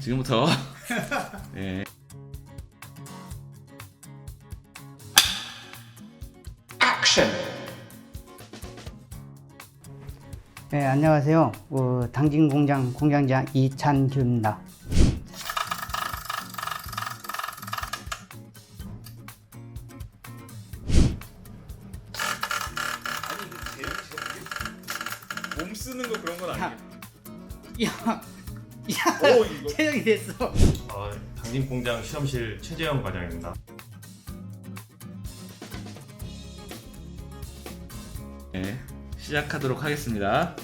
지금부터 네. 네, 안녕하세요. 어, 당진 공장 공장장 이찬규입니다. 몸 쓰는 거 그런 건 아니에요. 야, 오 이거 체력이 됐어. 어, 당진공장 시험실 최재형 과장입니다. 네, 시작하도록 하겠습니다.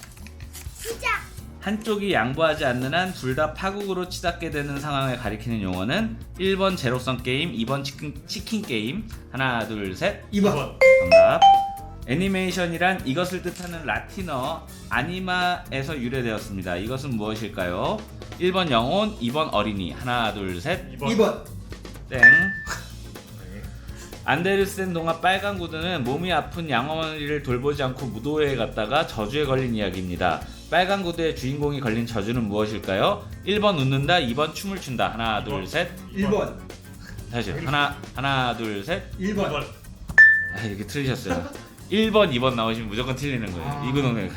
한쪽이 양보하지 않는 한 둘 다 파국으로 치닫게 되는 상황을 가리키는 용어는 1번 제로성 게임, 2번 치킨, 치킨 게임. 하나, 둘, 셋. 2번. 정답. 애니메이션이란 이것을 뜻하는 라틴어 아니마에서 유래되었습니다. 이것은 무엇일까요? 1번 영혼, 2번 어린이. 하나, 둘, 셋. 2번. 땡. 안데르센 동화 빨간 구두는 몸이 아픈 양어머니를 돌보지 않고 무도회에 갔다가 저주에 걸린 이야기입니다. 빨간 구두의 주인공이 걸린 저주는 무엇일까요? 1번 웃는다, 2번 춤을 춘다. 하나, 둘, 셋. 1번. 다시 하나, 하나, 둘, 셋. 1번. 아, 이렇게 틀리셨어요. 1번, 2번 나오시면 무조건 틀리는 거예요. 아. 이근홍의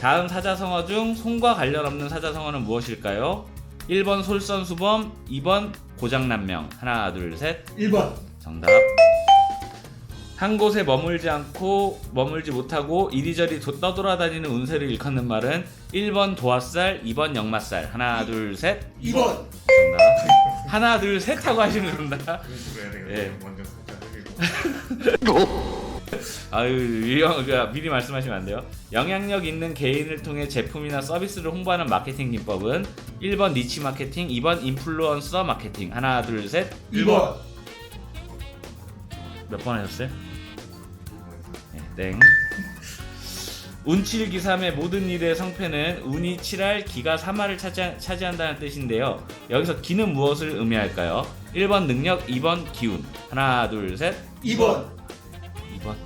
다음 사자성어 중 손과 관련 없는 사자성어는 무엇일까요? 1번 솔선수범, 2번 고장난명. 하나, 둘, 셋. 1번. 정답. 한 곳에 머물지 않고 머물지 못하고 이리저리 도- 떠돌아다니는 운세를 일컫는 말은 1번 도화살, 2번 역마살. 하나, 둘, 셋. 2번. 정답. 하나, 둘, 셋 하고 하시면 됩니다. 식으로 해야 예. 먼저 살짝 흘리고. 아유, 유영, 그, 미리 말씀하시면 안 돼요. 영향력 있는 개인을 통해 제품이나 서비스를 홍보하는 마케팅 기법은 1번 니치 마케팅, 2번 인플루언서 마케팅. 하나, 둘, 셋. 2번. 몇 번 하셨어요? 네, 땡. 운칠 기삼의 모든 일의 성패는 운이 칠할 기가 삼할을 차지, 차지 한다는 뜻인데요. 여기서 기는 무엇을 의미할까요? 1번 능력, 2번 기운. 하나, 둘, 셋. 2번. 2번.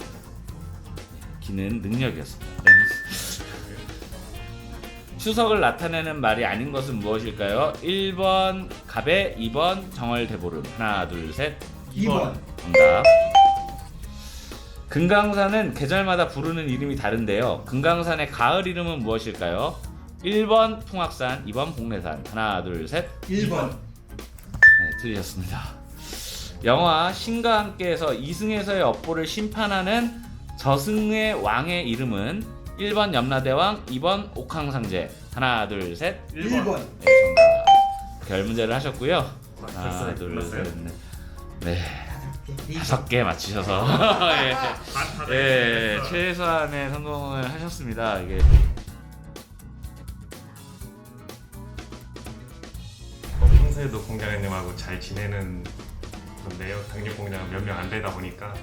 기는 능력이었습니다. 땡. 추석을 나타내는 말이 아닌 것은 무엇일까요? 1번 갑에 2번 정월대보름. 하나, 둘, 셋. 2번. 정답. 금강산은 계절마다 부르는 이름이 다른데요. 금강산의 가을 이름은 무엇일까요? 1번 풍악산, 2번 복례산. 하나, 둘, 셋. 1번. 네, 틀리셨습니다. 영화 신과 함께에서 이승에서의 업보를 심판하는 저승의 왕의 이름은 1번 염라대왕, 2번 옥황상제. 하나, 둘, 셋. 1번. 네, 정답. 별 문제를 하셨고요. 하나, 둘? 셋, 넷. 네. 다섯 개 맞추셔서 예, 반 예, 다 최소한의 성공을 하셨습니다. 이게 뭐 평소에도 공장장님하고 잘 지내는 건데요. 당진 공장은 몇명 안 되다 보니까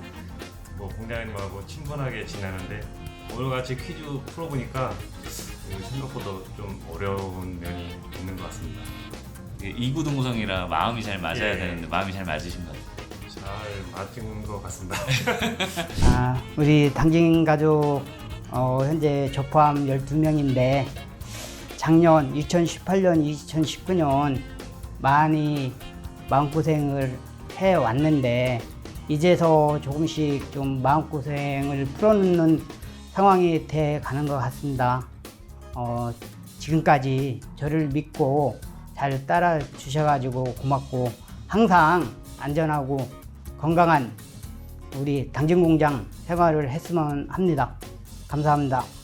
뭐 공장장님하고 친분하게 지내는데 오늘 같이 퀴즈 풀어보니까 그 생각보다 좀 어려운 면이 있는 것 같습니다. 이구동성이라 마음이 잘 맞아야 예. 되는데 마음이 잘 맞으신 것 같아요. 잘 맞은 것 같습니다. 아, 우리 당진 가족 어, 현재 저 포함 12명인데 작년 2018년, 2019년 많이 마음고생을 해 왔는데 이제서 조금씩 좀 마음고생을 풀어놓는 상황이 돼 가는 것 같습니다. 어, 지금까지 저를 믿고 잘 따라 주셔가지고 고맙고 항상 안전하고 건강한 우리 당진공장 생활을 했으면 합니다. 감사합니다.